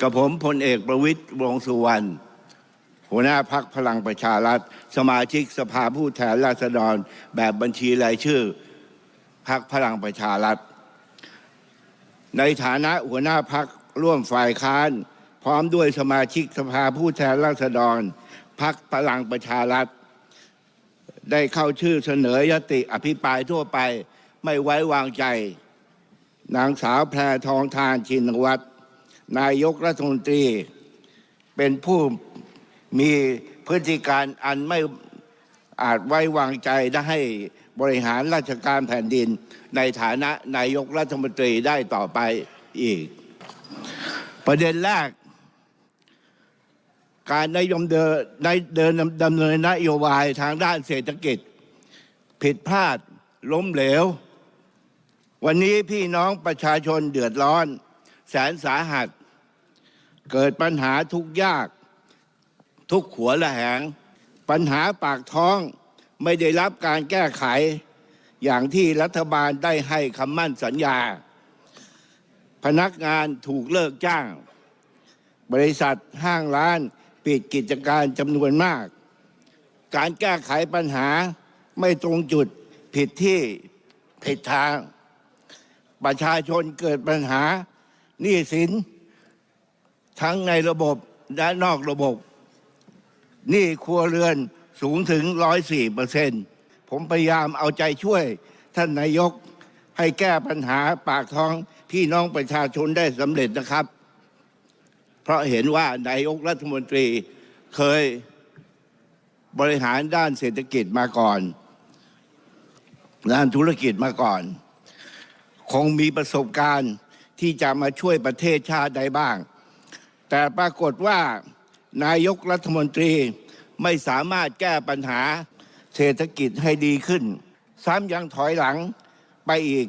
กับผมพลเอกประวิตยวงสุวรรณหัวหน้าพักพลังประชารัฐ สมาชิกสภาผู้แทนราษฎร แบบบัญชีรายชื่อพักพลังประชารัฐ ในฐานะหัวหน้าพักร่วมฝ่ายค้าน พร้อมด้วยสมาชิกสภาผู้แทนราษฎรพักพลังประชารัฐ ได้เข้าชื่อเสนอยติอภิปรายทั่วไปไม่ไว้วางใจ นางสาวแพรทองทานชินวัตร นายกรัฐมนตรี เป็นผู้มีพฤติการอันไม่อาจไว้วางใจได้ให้บริหารราชการแผ่นดิน ในฐานะนายกรัฐมนตรีได้ต่อไปอีก ประเด็นแรก การนายมเดินในเดินดำเนินนโยบายทางด้านเศรษฐกิจ ผิดพลาดล้มเหลว วันนี้พี่น้องประชาชนเดือดร้อน แสนสาหัส เกิดปัญหาทุกยาก ทุกขัวละแหง ปัญหาปากท้องไม่ได้รับการแก้ไข อย่างที่รัฐบาลได้ให้คำมั่นสัญญา พนักงานถูกเลิกจ้าง บริษัทห้างร้านปิดกิจการจำนวนมาก การแก้ไขปัญหาไม่ตรงจุดผิดที่ผิดทาง ประชาชนเกิดปัญหา หนี้สิน ทั้งในระบบและนอกระบบหนี้ครัวเรือนสูงถึง104เปอร์เซ็นต์ผมพยายามเอาใจช่วย ท่านนายกให้แก้ปัญหาปากท้องพี่น้องประชาชนได้สำเร็จนะครับ เพราะเห็นว่านายกรัฐมนตรีเคยบริหารด้านเศรษฐกิจมาก่อน ด้านธุรกิจมาก่อน คงมีประสบการณ์ ที่จะมาช่วยประเทศชาติได้บ้าง แต่ปรากฏว่านายกรัฐมนตรีไม่สามารถแก้ปัญหาเศรษฐกิจให้ดีขึ้น ซ้ำยังถอยหลังไปอีก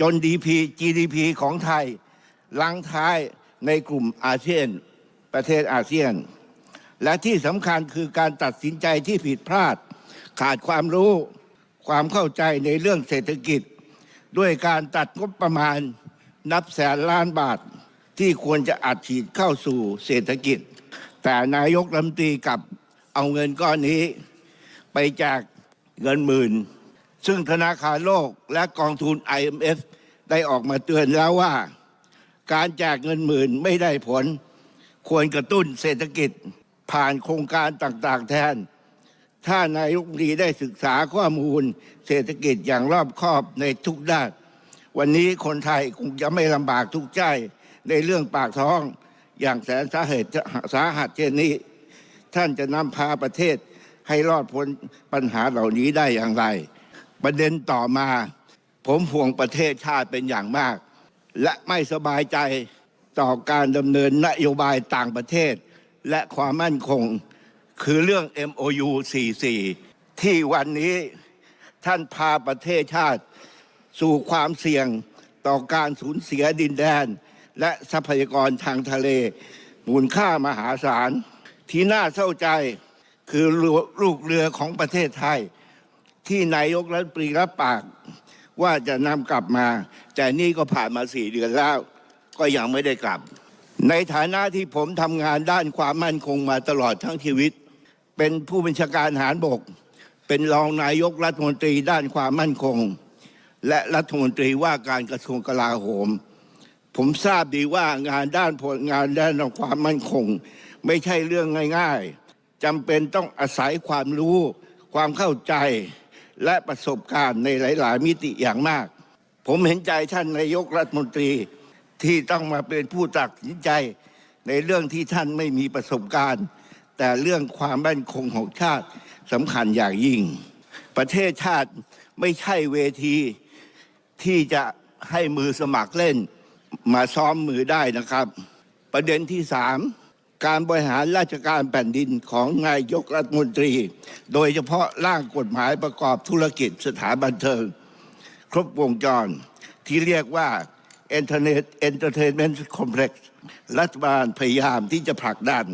จน DP GDP ของไทยลังท้ายในกลุ่มอาเซียน ประเทศอาเซียน และที่สำคัญคือการตัดสินใจที่ผิดพลาด ขาดความรู้ความเข้าใจในเรื่องเศรษฐกิจ ด้วยการตัดงบประมาณ นับแสนล้านบาทที่ควรจะอัดฉีดเข้าสู่เศรษฐกิจ แต่นายกรัฐมนตรีกลับเอาเงินก้อนนี้ ไปแจกเงินหมื่น ซึ่งธนาคารโลกและกองทุน IMF ได้ออกมาเตือนแล้วว่า การแจกเงินหมื่นไม่ได้ผล ควรกระตุ้นเศรษฐกิจผ่านโครงการต่างๆแทน ถ้านายกรัฐมนตรีได้ศึกษาข้อมูลเศรษฐกิจอย่างรอบคอบในทุกด้าน วันนี้คนไทยคงจะไม่ลำบากทุกข์ใจในเรื่องปากท้องอย่างแสนสาเหตุสาหัสเช่นนี้ ท่านจะนำพาประเทศให้รอดพ้นปัญหาเหล่านี้ได้อย่างไร ประเด็นต่อมา ผมห่วงประเทศชาติเป็นอย่างมาก และไม่สบายใจต่อการดำเนินนโยบายต่างประเทศ และความมั่นคงคือเรื่อง MOU 44 ที่วันนี้ท่านพาประเทศชาติ สู่ความเสี่ยงต่อการสูญเสียดินแดน และทรัพยากรทางทะเล มูลค่ามหาศาล ที่น่าเศร้าใจคือลูกเรือของประเทศไทย ที่นายกรัฐมนตรีรับปาก ว่าจะนำกลับมา แต่นี่ก็ผ่านมาสี่เดือนแล้ว ก็ยังไม่ได้กลับ ในฐานะที่ผมทำงานด้านความมั่นคงมาตลอดทั้งชีวิต เป็นผู้บัญชาการทหารบก เป็นรองนายกรัฐมนตรีด้านความมั่นคง และรัฐมนตรีว่าการกระทรวงกลาโหม ผมทราบดีว่างานด้านผลงานด้านความมั่นคง ไม่ใช่เรื่องง่ายๆจำเป็นต้องอาศัยความรู้ ความเข้าใจและประสบการณ์ในหลาย ๆ มิติอย่างมาก ผมเห็นใจท่านนายกรัฐมนตรีที่ต้องมาเป็นผู้ตัดสินใจในเรื่องที่ท่านไม่มีประสบการณ์ แต่เรื่องความมั่นคงของชาติสำคัญอย่างยิ่ง ประเทศชาติไม่ใช่เวที ที่จะให้มือสมัครเล่น มาซ้อมมือได้นะครับ ประเด็นที่สามการบริหารราชการแผ่นดินของนายกรัฐมนตรี โดยเฉพาะร่างกฎหมายประกอบธุรกิจสถานบันเทิง ครบวงจรที่เรียกว่า Internet Entertainment Complex รัฐบาลพยายามที่จะผลักดัน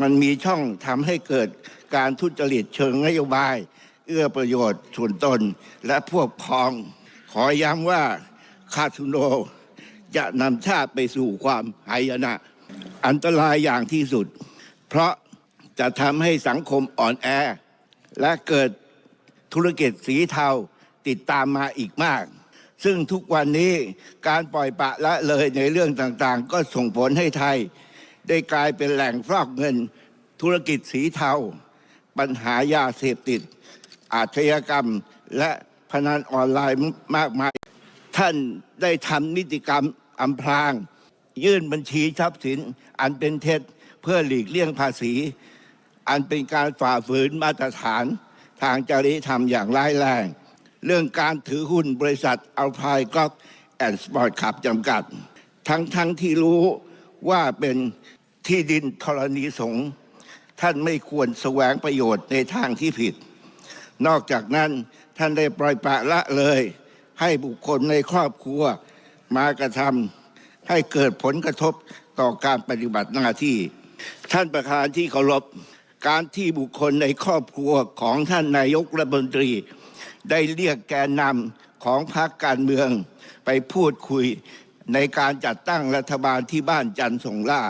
มันมีช่องทำให้เกิดการทุจริตเชิงนโยบาย เอื้อประโยชน์ส่วนตนและพวกพ้อง ขอย้ำว่าคาสุโนจะนำชาติไปสู่ความหายนะ อันตรายอย่างที่สุด เพราะจะทำให้สังคมอ่อนแอ และเกิดธุรกิจสีเทาติดตามมาอีกมาก ซึ่งทุกวันนี้การปล่อยปะละเลยในเรื่องต่างๆ ก็ส่งผลให้ไทย ได้กลายเป็นแหล่งฟอกเงิน ธุรกิจสีเทา ปัญหายาเสพติด อาชญากรรมและ พนันออนไลน์มากมาย ท่านได้ทำนิติกรรมอำพราง ยื่นบัญชีทรัพย์สินอันเป็นเท็จเพื่อหลีกเลี่ยงภาษี อันเป็นการฝ่าฝืนมาตรฐานทางจริยธรรมอย่างร้ายแรง เรื่องการถือหุ้นบริษัทอัลพายก l อ k แอนด์สปอร์ตขับจำกัด ทั้งทั้งที่รู้ว่าเป็นที่ดินธรณีสงฆ์ท่านไม่ควรแสวงประโยชน์ในทางที่ผิด นอกจากนั้น ท่านได้ปล่อยปะละเลย ให้บุคคลในครอบครัวมากระทำให้เกิดผลกระทบต่อการปฏิบัติหน้าที่ ท่านประธานที่เคารพการที่บุคคลในครอบครัวของท่านนายกรัฐมนตรี ได้เรียกแกนนำของพรรคการเมือง ไปพูดคุยในการจัดตั้งรัฐบาลที่บ้านจันทร์สงล่า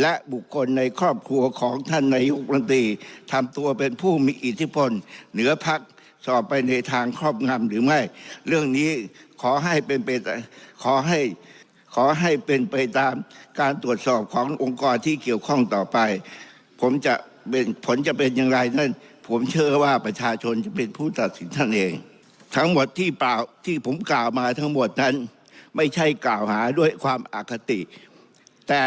และบุคคลในครอบครัวของท่านนายกรัฐมนตรีทำตัวเป็นผู้มีอิทธิพล เหนือพัก สอบไปในทางครอบงำหรือไม่ เรื่องนี้ขอให้เป็นไปขอให้ขอให้เป็นไปตามการตรวจสอบขององค์กรที่เกี่ยวข้องต่อไป ผมจะเป็นผลจะเป็นอย่างไรนั่นผมเชื่อว่าประชาชนจะเป็นผู้ตัดสินท่านเอง ทั้งหมดที่เปล่าที่ผมกล่าวมาทั้งหมดนั้น ไม่ใช่กล่าวหาด้วยความอคติ แต่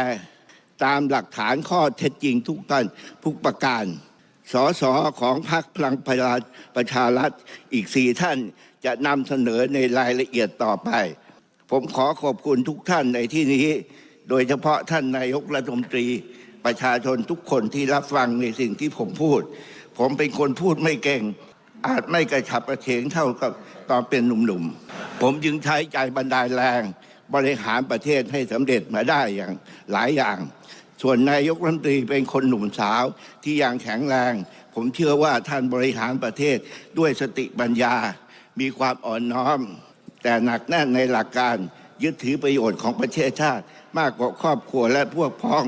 ตามหลักฐานข้อเท็จจริงทุกท่านทุกประการ สสของพรรคพลังประชารัฐอีกสี่ท่านจะนำเสนอในรายละเอียดต่อไป ผมขอขอบคุณทุกท่านในที่นี้ โดยเฉพาะท่านนายกรัฐมนตรี ประชาชนทุกคนที่รับฟังในสิ่งที่ผมพูด ผมเป็นคนพูดไม่เก่ง อาจไม่กระฉับกระเฉงเท่ากับตอนเป็นหนุ่มๆ ผมจึงใช้ใจบันดาลแรง บริหารประเทศให้สำเร็จมาได้อย่างหลายอย่าง ส่วนนายกรัฐมนตรีเป็นคนหนุ่มสาวที่ยังแข็งแรง ผมเชื่อว่าท่านบริหารประเทศด้วยสติปัญญา มีความอ่อนน้อม แต่หนักแน่นในหลักการยึดถือประโยชน์ของประเทศชาติ มากกว่าครอบครัวและพวกพ้อง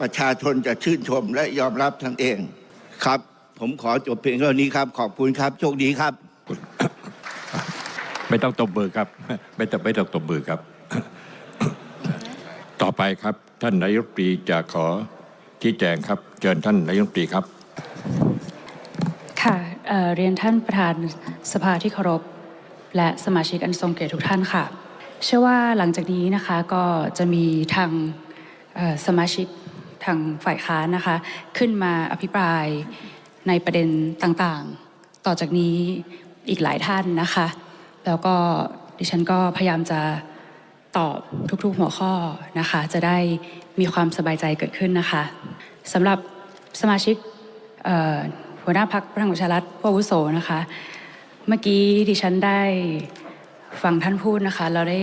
ประชาชนจะชื่นชมและยอมรับท่านเองครับ ผมขอจบเพียงเท่านี้ครับ ขอบคุณครับ โชคดีครับ ไม่ต้องตบมือครับ ไม่ต้องไม่ต้องตบมือครับ ต่อไปครับ ท่านนายกรัฐมนตรีจะขอชี้แจงครับเชิญท่านนายกรัฐมนตรีครับ ค่ะเเรียนท่านประธานสภาที่เคารพ และสมาชิกอันทรงเกียรติทุกท่านค่ะ เชื่อว่าหลังจากนี้นะคะก็จะมีทางสมาชิกทางฝ่ายค้านนะคะ ขึ้นมาอภิปรายในประเด็นต่างๆ ต่อจากนี้อีกหลายท่านนะคะ แล้วก็ดิฉันก็พยายามจะ ตอบทุกๆหัวข้อนะคะ จะได้มีความสบายใจเกิดขึ้นนะคะสำหรับสมาชิกหัวหน้าพักพลังประชารัฐผู้อาวุโสนะคะ เมื่อกี้ดิฉันได้ฟังท่านพูดนะคะ เราได้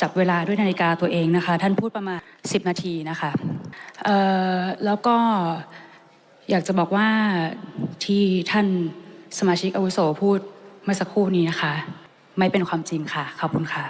จับเวลาด้วยนาฬิกาตัวเองนะคะ ท่านพูดประมาณ 10 นาทีนะคะแล้วก็อยากจะบอกว่าที่ท่านสมาชิกอาวุโสพูดเมื่อสักครู่นี้นะคะ ไม่เป็นความจริงค่ะ ขอบคุณค่ะ